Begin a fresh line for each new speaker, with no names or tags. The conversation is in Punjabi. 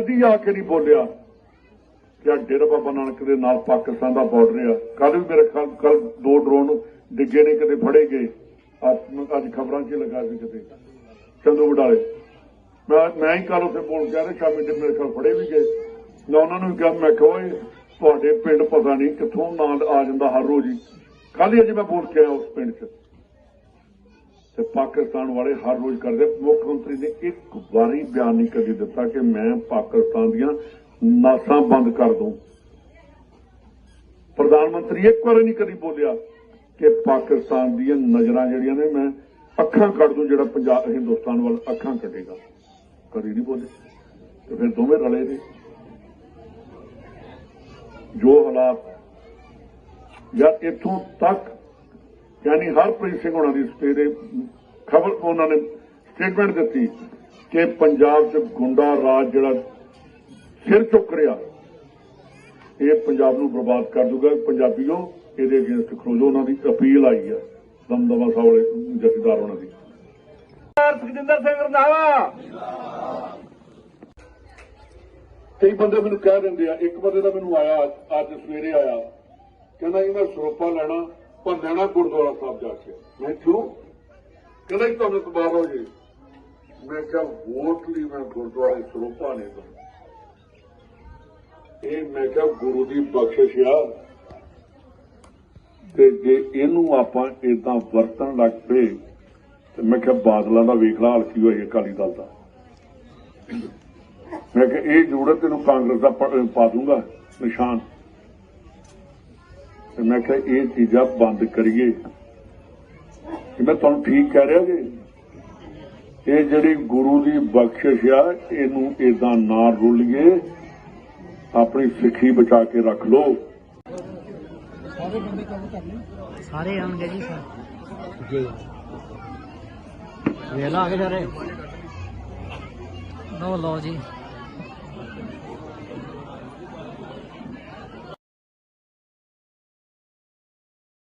ਕਦੀ ਆ ਕੇ ਨਹੀਂ ਬੋਲਿਆ ਕਿ ਆ ਡੇਰਾ ਬਾਬਾ ਨਾਨਕ ਦੇ ਨਾਲ ਪਾਕਿਸਤਾਨ ਦਾ ਬਾਰਡਰ ਆ। ਕੱਲ ਵੀ ਮੇਰੇ ਖਿਆਲ ਕੱਲ ਦੋ ਡਰੋਨ ਡਿੱਗੇ ਨੇ, ਕਦੇ ਫੜੇ ਗਏ। ਅੱਜ ਖਬਰਾਂ 'ਚ ਲੱਗਾ ਸੀ ਕਿਤੇ। ਚੰਦੂ ਵਡਾਲੇ। ਮੈਂ ਮੈਂ ਹੀ ਕੱਲ ਉੱਥੇ ਬੋਲ ਗਿਆ ਰਿਹਾ ਸ਼ਾਮੀ ਦੇ ਮੇਰੇ ਕੋਲ ਫੜੇ ਵੀ ਗਏ। ਮੈਂ ਉਹਨਾਂ ਨੂੰ ਕਿਹਾ, ਮੈਂ ਕਿਹਾ ਤੁਹਾਡੇ ਪਿੰਡ ਪਤਾ ਨਹੀਂ ਕਿੱਥੋਂ ਨਾਂ ਆ ਜਾਂਦਾ ਹਰ ਰੋਜ਼ ਹੀ। ਕੱਲ ਹੀ ਅਜੇ ਮੈਂ ਬੋਲ ਕੇ ਆਇਆ ਉਸ ਪਿੰਡ 'ਚ। ਤੇ ਪਾਕਿਸਤਾਨ ਵਾਲੇ ਹਰ ਰੋਜ਼ ਕਰਦੇ ਮੁੱਖ ਮੰਤਰੀ ਨੇ ਇੱਕ ਵਾਰੀ ਬਿਆਨ ਨਹੀਂ ਕਦੀ ਦਿੱਤਾ ਕਿ ਮੈਂ ਪਾਕਿਸਤਾਨ ਦੀਆਂ ਨਾਸਾਂ ਬੰਦ ਕਰ ਦੂੰ ਪ੍ਰਧਾਨ ਮੰਤਰੀ ਇੱਕ ਵਾਰ ਨਹੀਂ ਕਦੀ ਬੋਲਿਆ ਕਿ ਪਾਕਿਸਤਾਨ ਦੀਆਂ ਨਜ਼ਰਾਂ ਜਿਹੜੀਆਂ ਨੇ, ਮੈਂ ਅੱਖਾਂ ਕੱਢ ਦੂੰ ਜਿਹੜਾ ਪੰਜਾਬ, ਹਿੰਦੁਸਤਾਨ ਵੱਲ ਅੱਖਾਂ ਕੱਢੇਗਾ। ਕਦੀ ਨਹੀਂ ਬੋਲੇ ਤੇ ਫਿਰ ਦੋਵੇਂ ਰਲੇ ਨੇ ਜੋ ਹਾਲਾਤ ਜਾਂ ਇੱਥੋਂ ਤੱਕ ਯਾਨੀ ਹਰਪ੍ਰੀਤ ਸਿੰਘ ਹੋਣਾ ਦੀ ਸਵੇਰੇ ਖਬਰ ਉਹਨਾਂ ਨੇ ਸਟੇਟਮੈਂਟ ਦਿੱਤੀ ਕਿ ਪੰਜਾਬ 'ਚ ਗੁੰਡਾ ਰਾਜ ਜਿਹੜਾ ਸਿਰ ਚੁੱਕ ਰਿਹਾ ਇਹ ਪੰਜਾਬ ਨੂੰ ਬਰਬਾਦ ਕਰ ਦੂਗਾ ਪੰਜਾਬੀਓ ਇਹਦੇ ਅਗੇਂਸਟ ਖਲੋਜੋ ਉਹਨਾਂ ਦੀ ਅਪੀਲ ਆਈ ਹੈ ਦਮਦਮਾ ਸਾਹਿਬ ਵਾਲੇ ਜਥੇਦਾਰ ਉਹਨਾਂ ਦੀ।
ਸੁਖਜਿੰਦਰ ਸਿੰਘ ਰੰਧਾਵਾ।
ਕਈ ਬੰਦੇ ਮੈਨੂੰ ਕਹਿ ਦਿੰਦੇ ਆ ਇੱਕ ਬੰਦੇ ਦਾ ਮੈਨੂੰ ਆਇਆ ਅੱਜ- ਅੱਜ ਸਵੇਰੇ ਆਇਆ ਕਹਿੰਦਾ ਜੀ ਮੈਂ ਸਰੋਪਾ ਲੈਣਾ ਪਰ ਲੈਣਾ ਗੁਰਦੁਆਰਾ ਸਾਹਿਬ ਜਾ ਕੇ ਮੈਂ ਕਿਉਂ? ਕਹਿੰਦਾ ਜੀ ਤੁਹਾਨੂੰ ਤਬਾਹ ਹੋ ਜੇ। ਮੈਂ ਕਿਹਾ ਵੋਟ ਲਈ ਮੈਂ ਗੁਰਦੁਆਰੇ ਸਰੋਪਾ ਨੇ ਦਊਂ ਇਹ ਮੈਂ ਕਿਹਾ ਗੁਰੂ ਦੀ ਬਖਸ਼ਿਸ਼ ਆ। ਤੇ ਜੇ ਇਹਨੂੰ ਆਪਾਂ ਇਦਾਂ ਵਰਤਣ ਲੱਗ ਪਏ, ਤੇ ਮੈਂ ਕਿਹਾ, ਬਾਦਲਾਂ ਦਾ ਵੇਖਣਾ ਹਾਲ ਕੀ ਹੋਏ ਅਕਾਲੀ ਦਲ ਦਾ। ਮੈਂ ਕਿਹਾ, ਇਹ ਜ਼ਰੂਰਤ ਤੈਨੂੰ ਕਾਂਗਰਸ ਦਾ ਪਾ ਦੂੰਗਾ, ਨਿਸ਼ਾਨ। ਤੇ ਮੈਂ ਕਿਹਾ, ਇਹ ਚੀਜ਼ਾਂ ਬੰਦ ਕਰੀਏ। ਮੈਂ ਤੁਹਾਨੂੰ ਠੀਕ ਕਹਿ ਰਿਹਾ ਜੀ। ਇਹ ਜਿਹੜੀ ਗੁਰੂ ਦੀ ਬਖਸ਼ਿਸ਼ ਆ, ਇਹਨੂੰ ਇਦਾਂ ਨਾ ਰੁੱਲੀਏ। ਆਪਣੀ ਸਿੱਖੀ ਬਚਾ ਕੇ ਰੱਖ ਲੋ
ਸਾਰੇ ਆਉਣਗੇ ਜੀ, ਸਰ। ਜੀ ਵੇਲਾ ਆ ਗਏ ਸਾਰੇ। ਲਓ ਲਓ ਜੀ।